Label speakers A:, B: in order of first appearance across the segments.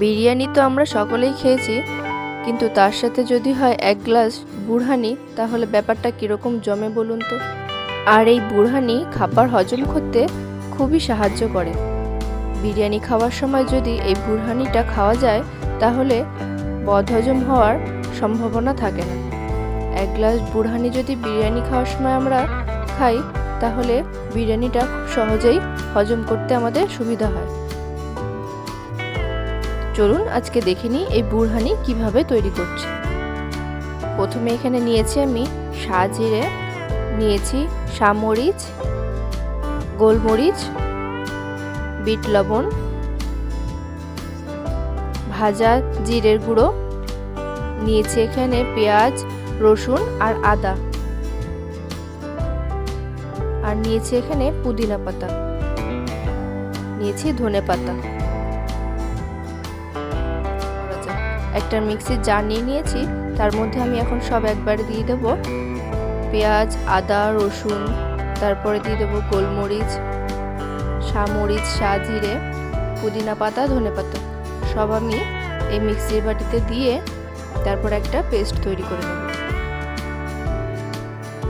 A: বিরিয়ানি তো আমরা সকলেই খেয়েছি, কিন্তু তার সাথে যদি হয় এক গ্লাস বুড়হানি, তাহলে ব্যাপারটা কীরকম জমে বলুন তো? আর এই বুড়হানি খাবার হজম করতে খুবই সাহায্য করে। বিরিয়ানি খাওয়ার সময় যদি এই বুড়হানিটা খাওয়া যায়, তাহলে বদহজম হওয়ার সম্ভাবনা থাকে না। এক গ্লাস বুড়হানি যদি বিরিয়ানি খাওয়ার সময় আমরা খাই, তাহলে বিরিয়ানিটা খুব সহজেই হজম করতে আমাদের সুবিধা হয়। চলুন আজকে দেখে নিই এই বুড়হানি কীভাবে তৈরি করছি। প্রথমে এখানে নিয়েছি আমি সাজিরে নিয়েছি সামরিচ, গোলমরিচ, বিট লবণ, ভাজা জিরের গুঁড়ো, নিয়েছি এখানে পেঁয়াজ, রসুন আর আদা। আর নিয়েছি এখানে পুদিনা পাতা। নিয়েছি ধনে পাতা একটা মিক্সির জার নিয়ে নিয়েছি। তার মধ্যে আমি এখন সব একবারে দিয়ে দেবো। পেঁয়াজ, আদা, রসুন, তারপরে দিয়ে দেবো গোলমরিচ, সামরিচ জিরে পুদিনা পাতা, ধনে পাতা। সব আমি এই মিক্সির বাটিতে দিয়ে তারপর একটা পেস্ট তৈরি করে নেব।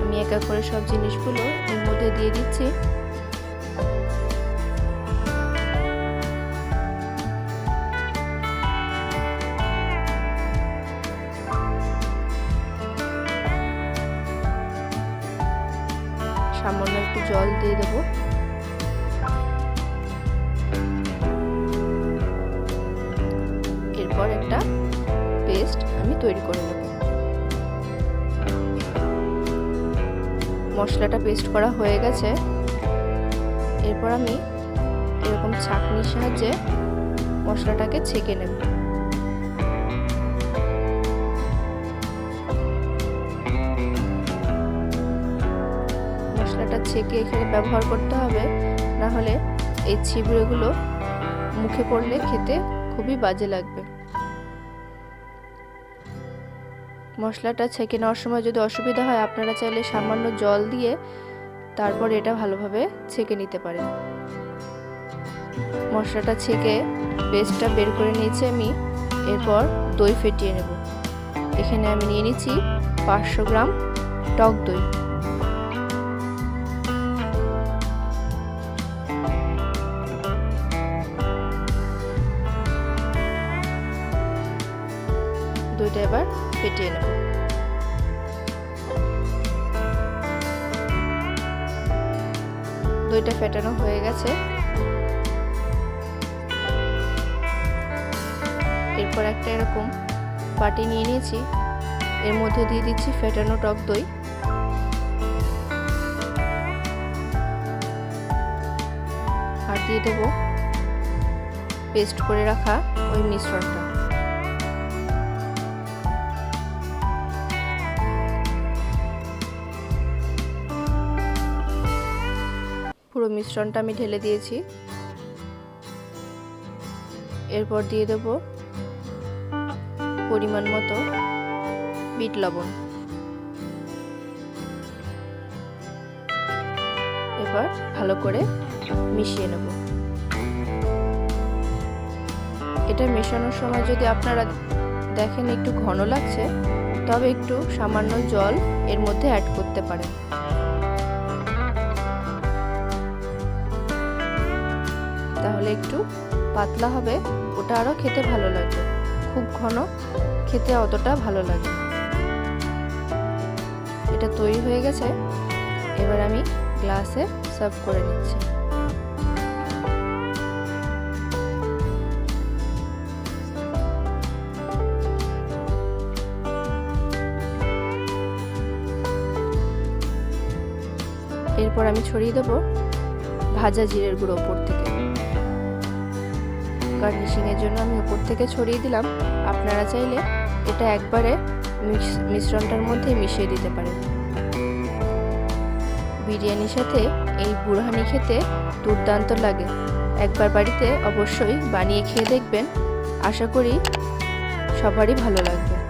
A: আমি একা করে সব জিনিসগুলো এর মধ্যে দিয়ে দিচ্ছি। সামান্য একটু জল দিয়ে দেবো। এরপর একটা পেস্ট আমি তৈরি করে নেব। মশলাটা পেস্ট করা হয়ে গেছে। এরপর আমি এরকম ছাঁকনির সাহায্যে মশলাটাকে ছেঁকে নেব। মশলাটা ছেঁকে এখানে ব্যবহার করতে হবে। না হলে এই ছিবড়েগুলো মুখে পড়লে খেতে খুবই বাজে লাগবে। মশলাটা ছেঁকে নেওয়ার সময় যদি অসুবিধা হয়, আপনারা চাইলে সামান্য জল দিয়ে তারপর এটা ভালোভাবে ছেঁকে নিতে পারেন। মশলাটা ছেঁকে পেস্টটা বের করে নিয়েছি আমি। এরপর দই ফেটিয়ে নেব। এখানে আমি নিয়ে নিচ্ছি পাঁচশো গ্রাম টক দই। দইটা এবার ফেটিয়ে নেব। দইটা ফেটানো হয়ে গেছে। এরপর একটা এরকম বাটি নিয়ে নিয়েছি। এর মধ্যে দিয়ে দিচ্ছি ফেটানো টক দই। আর দিয়ে দেবো পেস্ট করে রাখা ওই মিশ্রণটা। পুরো মিশ্রণটা আমি ঢেলে দিয়েছি। এরপর দিয়ে দেব পরিমাণ মতো বিট লবণ। এবার ভালো করে মিশিয়ে নেব। এটা মেশানোর সময় যদি আপনারা দেখেন একটু ঘন লাগছে, তবে একটু সামান্য জল এর মধ্যে অ্যাড করতে পারেন। তাহলে একটু পাতলা হবে। ওটা আরও খেতে ভালো লাগবে খুব ঘন, খেতে অতটা ভালো লাগে এটা তৈরি হয়ে গেছে। এবার আমি গ্লাসে সার্ভ করে নিচ্ছি। এরপর আমি ছড়িয়ে দেবো ভাজা জিরের গুঁড়ো ওপর থেকে। গার্নিশিংয়ের জন্য আমি উপর থেকে ছড়িয়ে দিলাম। আপনারা চাইলে এটা একবারে মিশ্রণটার মধ্যে মিশিয়ে দিতে পারেন। বিরিয়ানির সাথে এই বুড়হানি খেতে দুর্দান্ত লাগে। একবার বাড়িতে অবশ্যই বানিয়ে খেয়ে দেখবেন। আশা করি সবারই ভালো লাগবে।